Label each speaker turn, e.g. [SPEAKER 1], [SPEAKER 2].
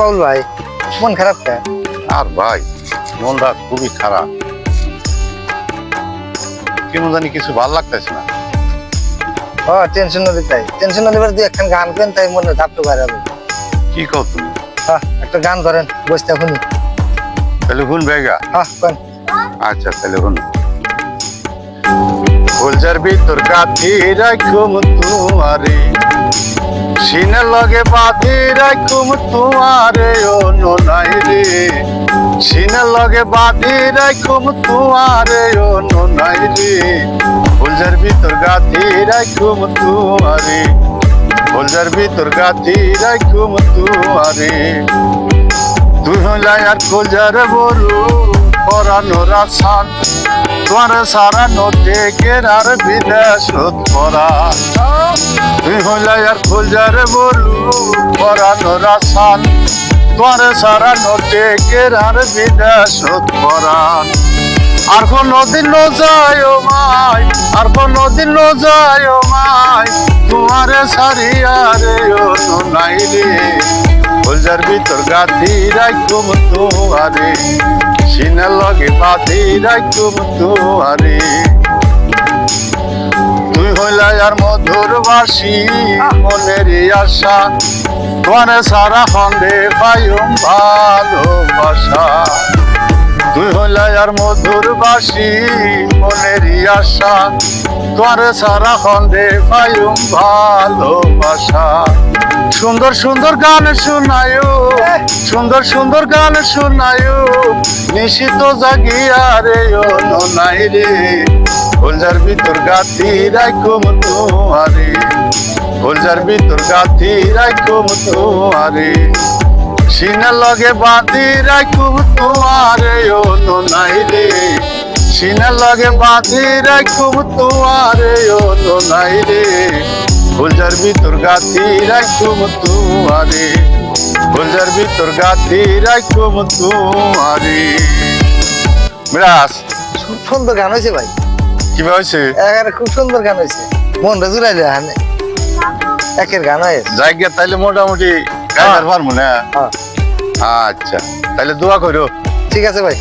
[SPEAKER 1] বাউল ভাই? মন খারাপ কে
[SPEAKER 2] আর ভাই মনটা খুবই খারাপ। কেন জানি কিছু ভালো লাগতেছে না।
[SPEAKER 1] ও টেনশন নদী তাই টেনশন নদী দিয়ে একখান গান কেন তাই মনে ধাপটু বাইরে
[SPEAKER 2] কি কও তুমি?
[SPEAKER 1] হ্যাঁ একটা গান ধরেন বসতে শুনি।
[SPEAKER 2] তাহলে শুন বেগা।
[SPEAKER 1] হ্যাঁ কোন
[SPEAKER 2] আচ্ছা তাহলে শুন। ফুলজার ভিতর গাথি রাখুম তোমারে। সিনে লগে বাঁধি রাখুম তোমারে ও নোনাই রে। সিনে লগে বাঁধি রাখুম তোমারে ও নোনাই রে। ফুলজার ভিতর গাথি রাখুম তোমারে। ফুলজার ভিতর গাথি রাখুম তোমারে। তুই হইলাই আর ফুলজার বলু পরানোর আসান তোমার সারা নোটে কেরার বিদেশ পরা তুই হইলাই আর ফুলজার বলু পরানোর আসান তোমার সারা নোটে কেরার বিদেশ পরান আর কোনদিন যায় ও মাই, আর কোনদিন যায় ও মাই, তোমারে সারিয়া রে ও নাই রে ফুলজার ভিতর গাথি রাখুম তোমারে সিনা লগে বাঁধি রাখুম তোমারে তুই হইলা আর মধুর বাসি মনের আশা। তোমার সারা খন্ডে পাইম ভালোবাসা। তুই হইলা আর মধুর বাসি মনের আশা। তোমার সারা খন্ডে পাইম ভালোবাসা। সুন্দর সুন্দর গান শোনায়ো, সুন্দর সুন্দর গান শোনায়ো নিশিত জাগিয়া রে ও নাই রে। ফুলজার ভিতর গাথি রাখুম তোমারে ফুলজার ভিতর গাথি রাখুম তোমারে সিনা লগে বাঁধি রাখুম তোমারে ও নাই রে। সিনা লগে বাঁধি রাখুম তোমারে ও নাই রে। ফুলজার ভিতর গাথি রাখুম তোমারে। ফুলজার ভিতর গাথি রাখুম তোমারে। মিরাজ।
[SPEAKER 1] খুব সুন্দর গান হয়েছে ভাই।
[SPEAKER 2] কীভাবে হয়েছে?
[SPEAKER 1] একেবারে খুব সুন্দর গান হয়েছে। মন জুড়াই যায় হানে। একের গান হয়েছে
[SPEAKER 2] জায়গা তাইলে মোটামুটি গাইবার পারব না
[SPEAKER 1] হ্যাঁ।
[SPEAKER 2] আচ্ছা তাহলে দোয়া করো।
[SPEAKER 1] ঠিক আছে ভাই।